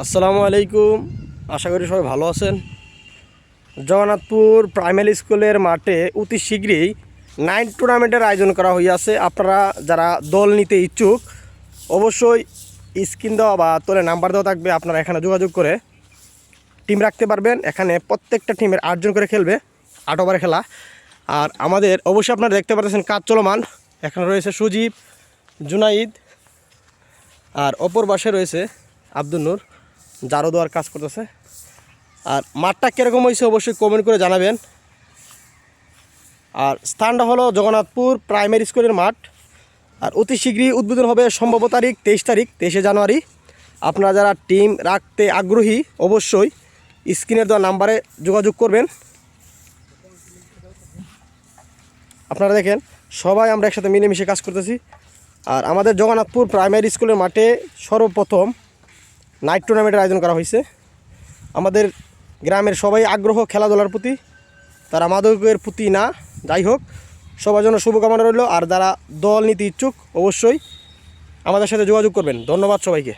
আসসালামু আলাইকুম। আশা করি সবাই ভালো আছেন। জগন্নাথপুর প্রাইমারি স্কুলের মাঠে অতি শীঘ্রই নাইন টুর্নামেন্টের আয়োজন করা হইয়াছে। আপনারা যারা দল নিতে ইচ্ছুক, অবশ্যই স্ক্রিন দেওয়া বা তোলে নাম্বার দেওয়া থাকবে। আপনারা এখানে যোগাযোগ করে টিম রাখতে পারবেন। এখানে প্রত্যেকটা টিমের আটজন করে খেলবে, আট ওভারে খেলা। আর আমাদের অবশ্যই আপনারা দেখতে পাচ্ছেন কাজ চলমান। এখানে রয়েছে সুজীব, জুনাইদ, আর অপর পাশে রয়েছে আব্দুল নূর। জারো দেওয়ার কাজ করতেছে। আর মাঠটা কীরকম হয়েছে অবশ্যই কমেন্ট করে জানাবেন। আর স্থানটা হলো জগন্নাথপুর প্রাইমারি স্কুলের মাঠ। আর অতি শীঘ্রই উদ্বোধন হবে সম্ভব তারিখ তেইশ তারিখ, তেইশে জানুয়ারি। আপনারা যারা টিম রাখতে আগ্রহী, অবশ্যই স্ক্রিনের দেওয়া নাম্বারে যোগাযোগ করবেন। আপনারা দেখেন, সবাই আমরা একসাথে মিলেমিশে কাজ করতেছি। আর আমাদের জগন্নাথপুর প্রাইমারি স্কুলের মাঠে সর্বপ্রথম নাইট টুর্নামেন্টের আয়োজন করা হয়েছে। আমাদের গ্রামের সবাই আগ্রহ খেলাধুলার প্রতি, তারা মাদকের প্রতি না, যাই হোক, সবার জন্য শুভকামনা রইল। আর যারা দল নীতি ইচ্ছুক, অবশ্যই আমাদের সাথে যোগাযোগ করবেন। ধন্যবাদ সবাইকে।